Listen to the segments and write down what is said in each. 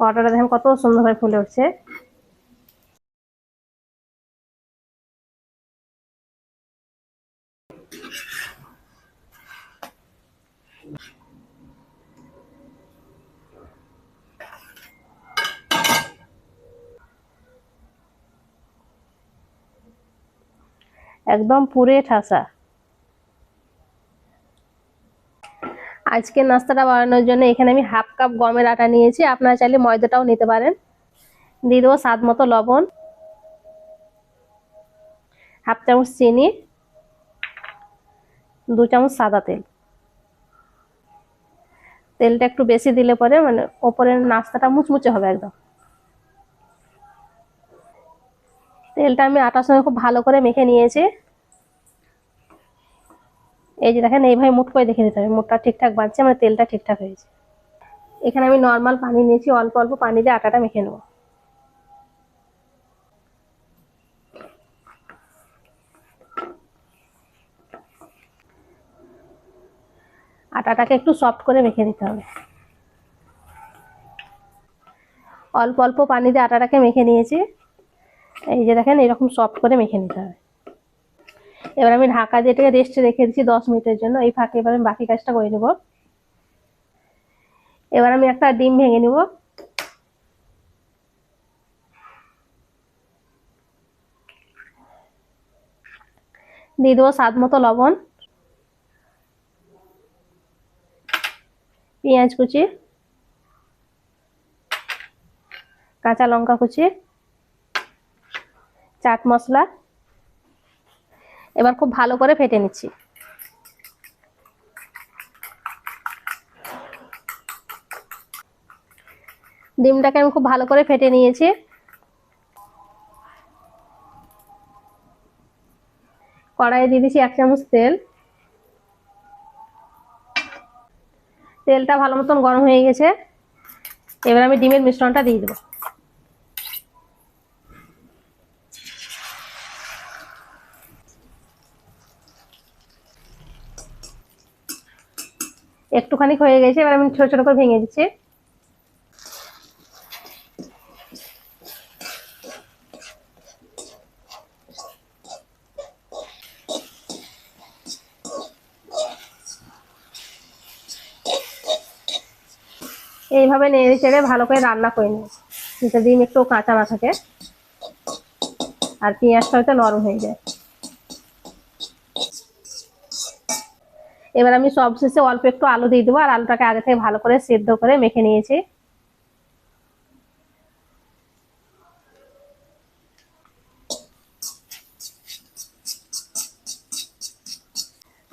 পরোটাটা দেখেন কত সুন্দরভাবে ফুলে উঠছে। একদম পুরে ঠাসা। আজকে নাস্তাটা বানানোর জন্য এখানে আমি হাফ কাপ গমের আটা নিয়েছি। আপনারা চাইলে ময়দাটাও নিতে পারেন। দিয়ে দেবো স্বাদ মতো লবণ। হাফ চামচ চিনি। দু চামচ সাদা তেল। তেলটা একটু বেশি দিলে পরে মানে ওপরের নাস্তাটা মুচমুচে হবে একদম। তেলটা আমি আটার সঙ্গে খুব ভালো করে মেখে নিয়েছি। এই যে দেখেন, এইভাবে মুঠ করে দেখে নিতে হবে। মুঠটা ঠিকঠাক বাঁধছে মানে তেলটা ঠিকঠাক হয়েছে। এখানে আমি নর্মাল পানি নিয়েছি, অল্প অল্প পানি দিয়ে আটাটা মেখে নেব। আটাটাকে একটু সফট করে মেখে নিতে হবে। অল্প অল্প পানি দিয়ে আটাটাকে মেখে নিয়েছি। এই যে দেখেন, এরকম সফট করে মেখে নিতে হবে। এবার আমি ঢাকা দিয়ে এটাকে রেস্টে রেখে দিচ্ছি দশ মিনিটের জন্য। এই ফাঁকে এবার আমি বাকি কাজটা করে নেব। এবার আমি একটা ডিম ভেঙে নেব। দিয়ে দেবো স্বাদ মতো লবণ, পেঁয়াজ কুচি, কাঁচা লঙ্কা কুচি, চাট মশলা এবার খুব ভালো করে ফেটে নিচ্ছি। ডিমটাকে আমি খুব ভালো করে ফেটে নিয়েছি। কড়াইয়ে দিয়ে দিচ্ছি এক চামচ তেল। তেলটা ভালো মতন গরম হয়ে গেছে। এবার আমি ডিমের মিশ্রণটা দিয়ে দেবো। একটুখানি হয়ে গেছে, এবার আমি ছোট ছোট করে ভেঙে দিচ্ছি। এইভাবে নেড়ে চেড়ে ভালো করে রান্না করে নিই। যাতে ডিম একটু কাঁচা না থাকে আর পেঁয়াজটা হয়তো নরম হয়ে যায়। এবার আমি সব শেষে অল্প একটু আলু দিয়ে দেবো, আর আলুটাকে আগে থেকে ভালো করে সেদ্ধ করে মেখে নিয়েছি।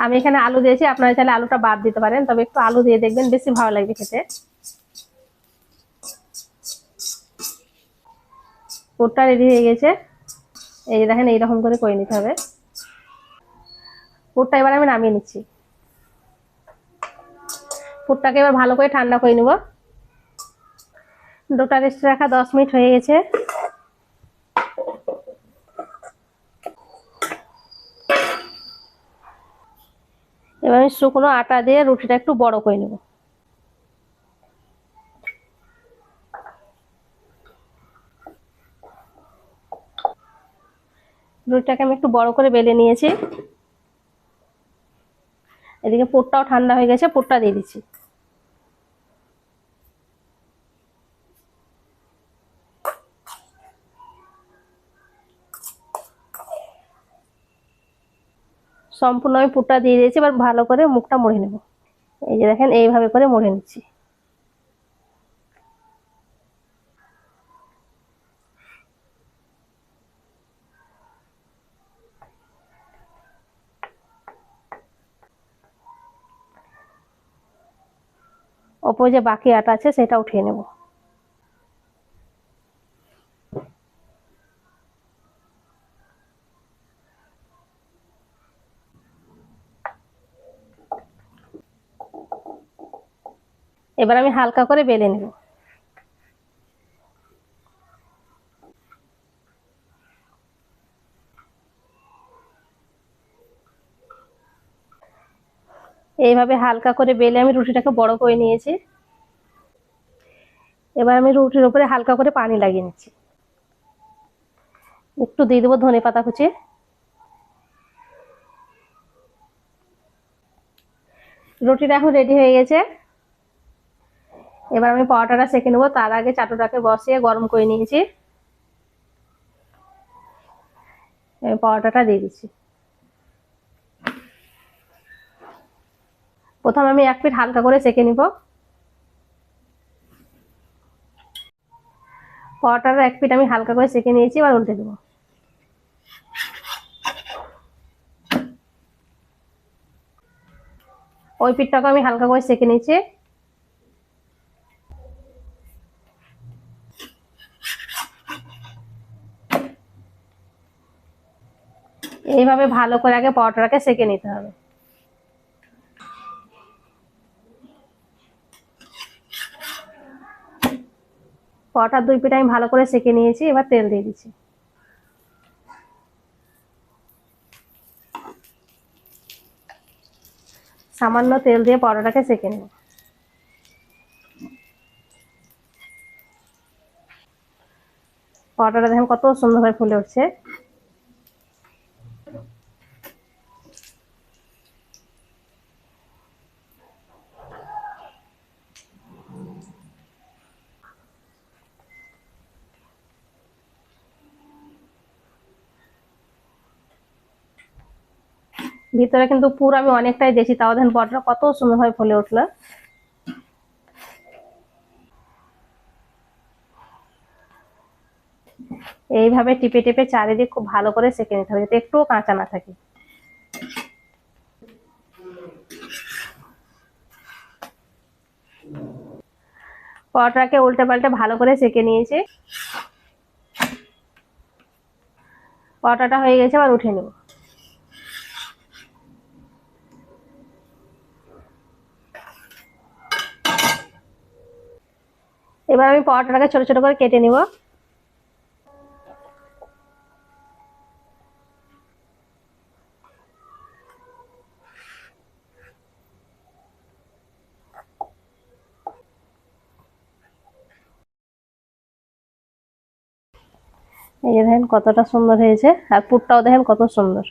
আমি এখানে আলু দিয়েছি, আপনারা চাইলে আলুটা বাদ দিতে পারেন, তবে একটু আলু দিয়ে দেখবেন বেশি ভালো লাগবে খেতে। পুরটা রেডি হয়ে গেছে। এই যে দেখেন, এইরকম করে করে নিতে হবে। পুরটা এবার আমি নামিয়ে নিচ্ছি। পুরটাকে এবার ভালো করে ঠান্ডা করে নেব। ডোটা রেস্টে রাখা দশ মিনিট হয়ে গেছে। এবার আমি শুকনো আটা দিয়ে রুটিটা একটু বড় করে নেব। রুটিটাকে আমি একটু বড় করে বেলে নিয়েছি। এদিকে পোটটাও ঠান্ডা হয়ে গেছে পোটটা দিয়ে দিচ্ছি। সম্পূর্ণ আমি পুরটা দিয়ে দিয়েছি, এবার ভালো করে মুখটা মুড়ে নেব। এই যে দেখেন, এইভাবে করে মুড়ে নিচ্ছি। ওপরে যে বাকি আটা আছে, সেটা উঠিয়ে নেব। এবার আমি হালকা করে বেলে নেব। এইভাবে হালকা করে বেলে আমি রুটিটাকে বড় করে নিয়েছি। এবার আমি রুটির উপরে হালকা করে পানি লাগিয়ে নিচ্ছি। একটু দিয়ে দেবো ধনে পাতা কুচি। রুটিটা এখন রেডি হয়ে গেছে। এবার আমি পরোটাটা সেঁকে নেব। তার আগে চাটুটাকে বসিয়ে গরম করে নিয়েছি। পরোটাটা দিয়ে দিচ্ছি। প্রথম আমি এক পিঠ হালকা করে সেঁকে নিব। পরোটার এক পিঠ আমি হালকা করে সেঁকে নিয়েছি, এবার উল্টে দেবো। ওই পিঠটাকে আমি হালকা করে সেঁকে নিয়েছি। এইভাবে ভালো করে আগে পরোটাটাকে সেঁকে নিতে হবে। পরোটার দুই পিঠ আমি ভালো করে সেঁকে নিয়েছি, এবার তেল দিয়ে দিচ্ছি। সামান্য তেল দিয়ে পরোটাটাকে সেঁকে নেব। পরোটাটা দেখেন কত সুন্দরভাবে ফুলে উঠছে। ভিতরে কিন্তু পুর আমি অনেকটাই দিয়েছি তাও দেখেন পরোটা কত সুন্দরভাবে ফুলে উঠল। এইভাবে টিপে টিপে চারিদিক খুব ভালো করে সেঁকে নিতে হবে, যাতে একটুও কাঁচা না থাকে। পরোটাকে উল্টে পাল্টে ভালো করে সেঁকে নিয়েছি। পরোটাটা হয়ে গেছে আবার উঠে নেব। এবার আমি পরোটাটাকে ছোট ছোট করে কেটে নিব। এই যে দেখেন কতটা সুন্দর হয়েছে, আর পুরটাও দেখেন কত সুন্দর।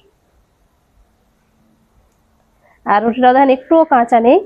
আর রুটিটাও দেখেন একটুও কাঁচা নেই।